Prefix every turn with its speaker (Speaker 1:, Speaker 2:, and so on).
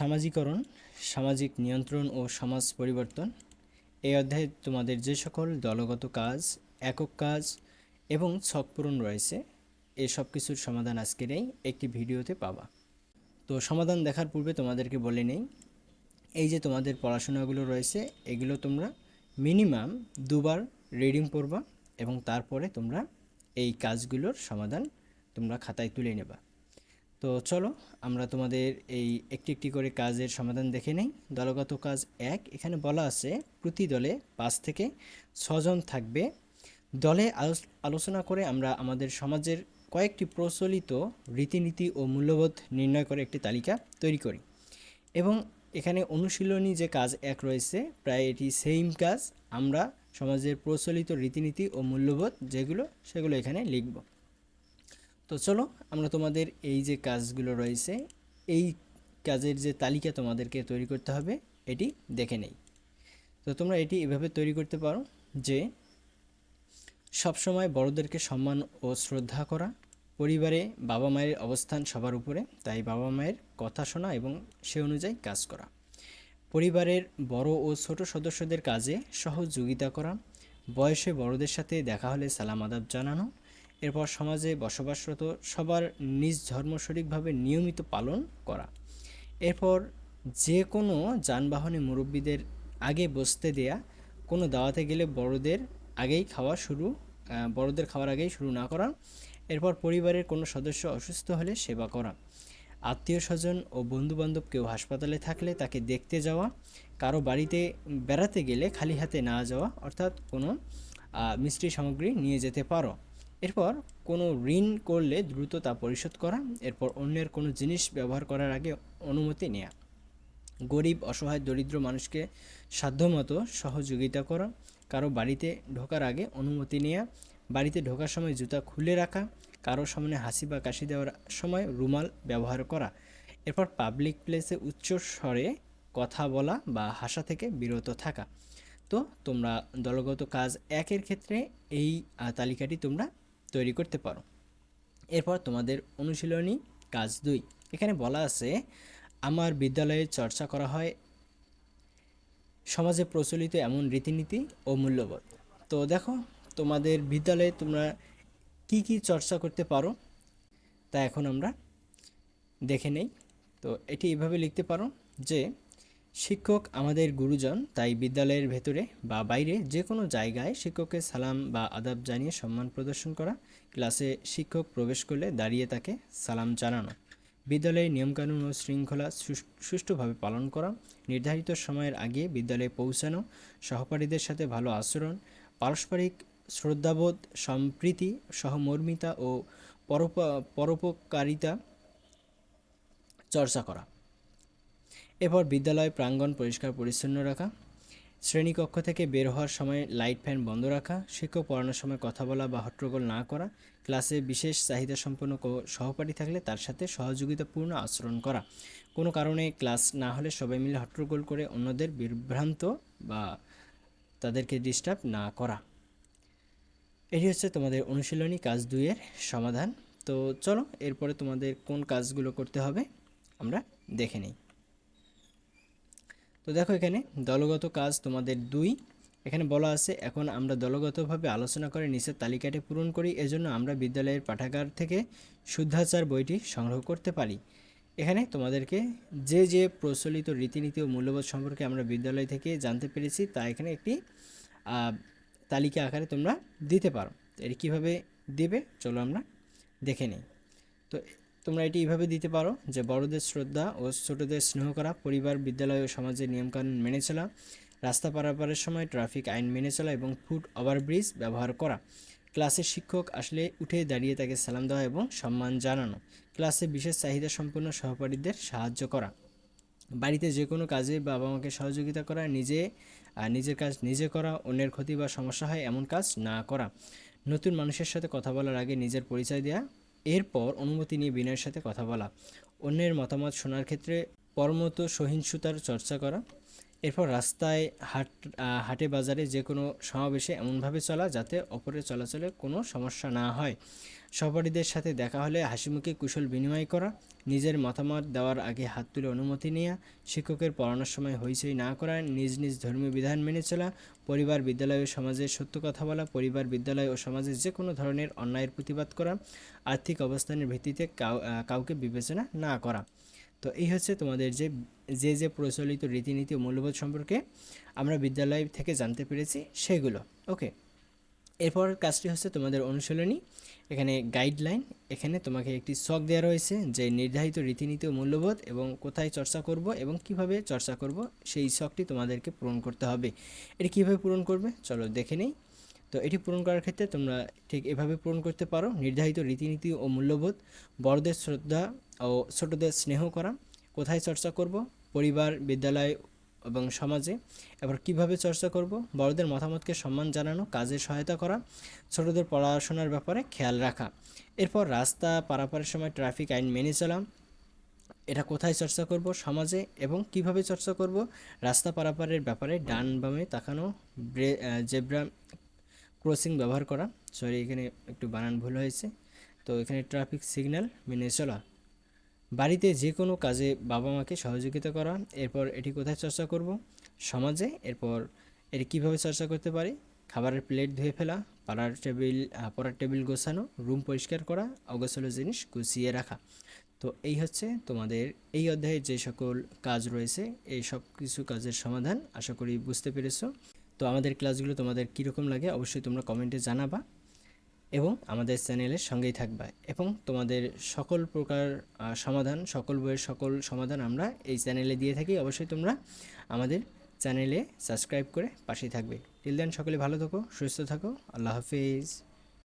Speaker 1: সামাজিকরণ, সামাজিক নিয়ন্ত্রণ ও সমাজ পরিবর্তন। এই অধ্যায়ে তোমাদের যে সকল দলগত কাজ, একক কাজ এবং ছক পূরণ রয়েছে এই সব কিছুর সমাধান আজকের এই একটি ভিডিওতে পাবা। তো সমাধান দেখার পূর্বে তোমাদেরকে বলে নেই, এই যে তোমাদের পড়াশোনাগুলো রয়েছে, এগুলো তোমরা মিনিমাম দুবার রিডিং পড়বা এবং তারপরে তোমরা এই কাজগুলোর সমাধান তোমরা খাতায় তুলে নেবা। তো চলো, আমরা তোমাদের এই একটি একটি করে কাজের সমাধান দেখে নেই। দলগত কাজ এক, এখানে বলা আছে প্রতি দলে পাঁচ থেকে ছজন থাকবে। দলে আলোচ- আলোচনা করে আমরা আমাদের সমাজের কয়েকটি প্রচলিত রীতিনীতি ও মূল্যবোধ নির্ণয় করে একটি তালিকা তৈরি করি। এবং এখানে অনুশীলনী যে কাজ এক রয়েছে, প্রায় এটি সেম কাজ। আমরা সমাজের প্রচলিত রীতিনীতি ও মূল্যবোধ যেগুলো, সেগুলো এখানে লিখব। তো চলো আমরা তোমাদের এই যে কাজগুলো রয়েছে, এই কাজের যে তালিকা তোমাদেরকে তৈরি করতে হবে, এটি দেখে নেই। তো তোমরা এটি এভাবে তৈরি করতে পারো যে সবসময় বড়দেরকে সম্মান ও শ্রদ্ধা করা, পরিবারে বাবা মায়ের অবস্থান সবার উপরে, তাই বাবা মায়ের কথা শোনা এবং সে অনুযায়ী কাজ করা। পরিবারের বড় ও ছোট সদস্যদের কাজে সহযোগিতা করা, বয়সে বড়দের সাথে দেখা হলে সালাম আদাব জানানো এরপর সমাজে বসবাসরত সবার নিজ ধর্ম সঠিকভাবে নিয়মিত পালন করা। এরপর যে কোনো যানবাহনে মুরব্বীদের আগে বসতে দেয়া, কোনো দাওয়াতে গেলে বড়দের আগেই খাওয়া শুরু বড়দের খাওয়ার আগেই শুরু না করা, এরপর পরিবারের কোনো সদস্য অসুস্থ হলে সেবা করা। আত্মীয় স্বজন ও বন্ধুবান্ধব কেউ হাসপাতালে থাকলে তাকে দেখতে যাওয়া, কারও বাড়িতে বেড়াতে গেলে খালি হাতে না যাওয়া, অর্থাৎ কোনো মিষ্টি সামগ্রী নিয়ে যেতে পারো। এরপর কোনো ঋণ করলে দ্রুত তা পরিশোধ করা, এরপর অন্যের কোনো জিনিস ব্যবহার করার আগে অনুমতি নেওয়া গরিব, অসহায়, দরিদ্র মানুষকে সাধ্যমতো সহযোগিতা করা, কারও বাড়িতে ঢোকার আগে অনুমতি নেওয়া বাড়িতে ঢোকার সময় জুতা খুলে রাখা, কারও সামনে হাসি বা কাশি দেওয়ার সময় রুমাল ব্যবহার করা। এরপর পাবলিক প্লেসে উচ্চ স্বরে কথা বলা বা হাসা থেকে বিরত থাকা। তো তোমরা দলগত কাজ একের ক্ষেত্রে এই তালিকাটি তোমরা তৈরি করতে পারো। এরপর তোমাদের অনুশীলনী কাজ দুই। এখানে বলা আছে, আমার বিদ্যালয়ে চর্চা করা হয় সমাজে প্রচলিত এমন রীতিনীতি ও মূল্যবোধ। তো দেখো, তোমাদের বিদ্যালয়ে তোমরা কি কি চর্চা করতে পারো তা এখন আমরা দেখে নেই। তো এটি এভাবে লিখতে পারো যে শিক্ষক আমাদের গুরুজন, তাই বিদ্যালয়ের ভেতরে বা বাইরে যে কোনো জায়গায় শিক্ষককে সালাম বা আদাব জানিয়ে সম্মান প্রদর্শন করা, ক্লাসে শিক্ষক প্রবেশ করলে দাঁড়িয়ে তাকে সালাম জানানো, বিদ্যালয়ের নিয়মকানুন ও শৃঙ্খলা সুষ্ঠুভাবে পালন করা, নির্ধারিত সময়ের আগে বিদ্যালয়ে পৌঁছানো, সহপাঠীদের সাথে ভালো আচরণ, পারস্পরিক শ্রদ্ধাবোধ, সম্প্রীতি, সহমর্মিতা ও পরোপ, পরোপকারিতা চর্চা করা। এরপর বিদ্যালয় প্রাঙ্গণ পরিষ্কার পরিচ্ছন্ন রাখা, শ্রেণীকক্ষ থেকে বের হওয়ার সময় লাইট ফ্যান বন্ধ রাখা, শিক্ষক পড়ানোর সময় কথা বলা বা হট্টগোল না করা, ক্লাসে বিশেষ চাহিদা সম্পন্ন সহপাঠী থাকলে তার সাথে সহযোগিতাপূর্ণ আচরণ করা। কোনো কারণে ক্লাস না হলে সবাই মিলে হট্টগোল করে অন্যদের বিভ্রান্ত বা তাদেরকে ডিস্টার্ব না করা। এটি হচ্ছে তোমাদের অনুশীলনী কাজ দুইয়ের সমাধান। তো চলো, এরপরে তোমাদের কোন কাজগুলো করতে হবে, আমরা দেখে নিই। তো দেখো এখানে দলগত কাজ তোমাদের দুই। এখানে বলা আছে, এখন আমরা দলগতভাবে আলোচনা করে নিচের তালিকাটি পূরণ করি, এজন্য আমরা বিদ্যালয়ের পাঠাগার থেকে শুদ্ধাচার বইটি সংগ্রহ করতে পারি। এখানে তোমাদেরকে যে যে প্রচলিত রীতিনীতি ও মূল্যবোধ সম্পর্কে আমরা বিদ্যালয় থেকে জানতে পেরেছি, তা এখানে একটি তালিকা আকারে তোমরা দিতে পারো। এটি কীভাবে দেবে, চলো আমরা দেখে নিই। তো তোমরা এটি এইভাবে দিতে পারো যে বড়দের শ্রদ্ধা ও ছোটদের স্নেহ করা পরিবার, বিদ্যালয় ও সমাজের নিয়মকানুন মেনে চলা, রাস্তা পারাপারের সময় ট্রাফিক আইন মেনে চলা এবং ফুট ওভারব্রিজ ব্যবহার করা। ক্লাসের শিক্ষক আসলে উঠে দাঁড়িয়ে তাকে সালাম দেওয়া এবং সম্মান জানানো। ক্লাসে বিশেষ চাহিদা সম্পন্ন সহপাঠীদের সাহায্য করা। বাড়িতে যে কোনো কাজে বাবা মাকে সহযোগিতা করা, নিজে নিজের কাজ নিজে করা, অন্যের ক্ষতি বা সমস্যা হয় এমন কাজ না করা। নতুন মানুষের সাথে কথা বলার আগে নিজের পরিচয় দেওয়া এরপর অনুমতি নিয়ে বিনয়ের সাথে কথা বলা। অন্যের মতামত শোনার ক্ষেত্রে পরমত সহিংসুতার চর্চা করা। এরপর রাস্তায় হাট হাটে বাজারে যে কোনো সমাবেশে এমনভাবে চলা যাতে অপরের চলাচলে কোনো সমস্যা না হয়। সহপাঠীদের সাথে দেখা হলে হাসিমুখে কুশল বিনিময় করা, নিজের মতামত দেওয়ার আগে হাত তুলে অনুমতি নেওয়া, শিক্ষকের পড়ানোর সময় হইচই না করা, নিজ নিজ ধর্মীয় বিধান মেনে চলা, পরিবার, বিদ্যালয় ও সমাজে সত্য কথা বলা, পরিবার, বিদ্যালয় ও সমাজে যে কোনো ধরনের অন্যায়ের প্রতিবাদ করা, আর্থিক অবস্থানের ভিত্তিতে কাউ- কাউকে বিবেচনা না করা। তো এই হচ্ছে তোমাদের যে যে যে প্রচলিত রীতিনীতি ও মূল্যবোধ সম্পর্কে আমরা বিদ্যালয় থেকে জানতে পেরেছি, সেগুলো। ওকে। এরপর কাজটি হচ্ছে তোমাদের অনুশীলনী। এখানে গাইডলাইন এখানে তোমাকে একটি শখ দেওয়া রয়েছে যে নির্ধারিত রীতিনীতি ও মূল্যবোধ এবং কোথায় চর্চা করব এবং কীভাবে চর্চা করব, সেই শখটি তোমাদেরকে পূরণ করতে হবে। এটি কীভাবে পূরণ করবে? চলো দেখে নেই। তো এটি পূরণ করার ক্ষেত্রে তোমরা ঠিক এভাবে পূরণ করতে পারো। নির্ধারিত রীতিনীতি ও মূল্যবোধ, বড়দের শ্রদ্ধা ও ছোটদের স্নেহ করা, কোথায় চর্চা করব পরিবার, বিদ্যালয় এবং সমাজে। এবার কীভাবে চর্চা করব? বড়দের মতামতকে সম্মান জানানো, কাজে সহায়তা করা, ছোটদের পড়াশোনার ব্যাপারে খেয়াল রাখা। এরপর রাস্তা পারাপারের সময় ট্রাফিক আইন মেনে চলা, এটা কোথায় চর্চা করব? সমাজে এবং কীভাবে চর্চা করব? রাস্তা পারাপারের ব্যাপারে ডান বামে তাকানো, ব্রে জেব্রা ক্রসিং ব্যবহার করা। সরি, এখানে একটু বানান ভুল হয়েছে। তো এখানে ট্রাফিক সিগন্যাল মেনে চলা। বাড়িতে যে কোনো কাজে বাবা মাকে সহযোগিতা করা, এরপর এটি কোথায় চর্চা করব? সমাজে, এরপর এটি কীভাবে চর্চা করতে পারি? খাবারের প্লেট ধুয়ে ফেলা, পাড়ার টেবিল পড়ার টেবিল গোছানো, রুম পরিষ্কার করা, অগোছালো জিনিস গুছিয়ে রাখা। তো এই হচ্ছে তোমাদের এই অধ্যায়ে যে সকল কাজ রয়েছে, এই সব কিছু কাজের সমাধান। আশা করি বুঝতে পেরেছ। তো আমাদের ক্লাসগুলো তোমাদের কীরকম লাগে, অবশ্যই তোমরা কমেন্টে জানাবা। এবং আমাদের চ্যানেলের সঙ্গেই থাকবা এবং তোমাদের সকল প্রকার সমাধান, সকল বইয়ের সকল সমাধান আমরা এই চ্যানেলে দিয়ে থাকি। অবশ্যই তোমরা আমাদের চ্যানেলে সাবস্ক্রাইব করে পাশেই থাকবে। টিল দেন সকলে ভালো থাকো, সুস্থ থাকো। আল্লাহ হাফিজ।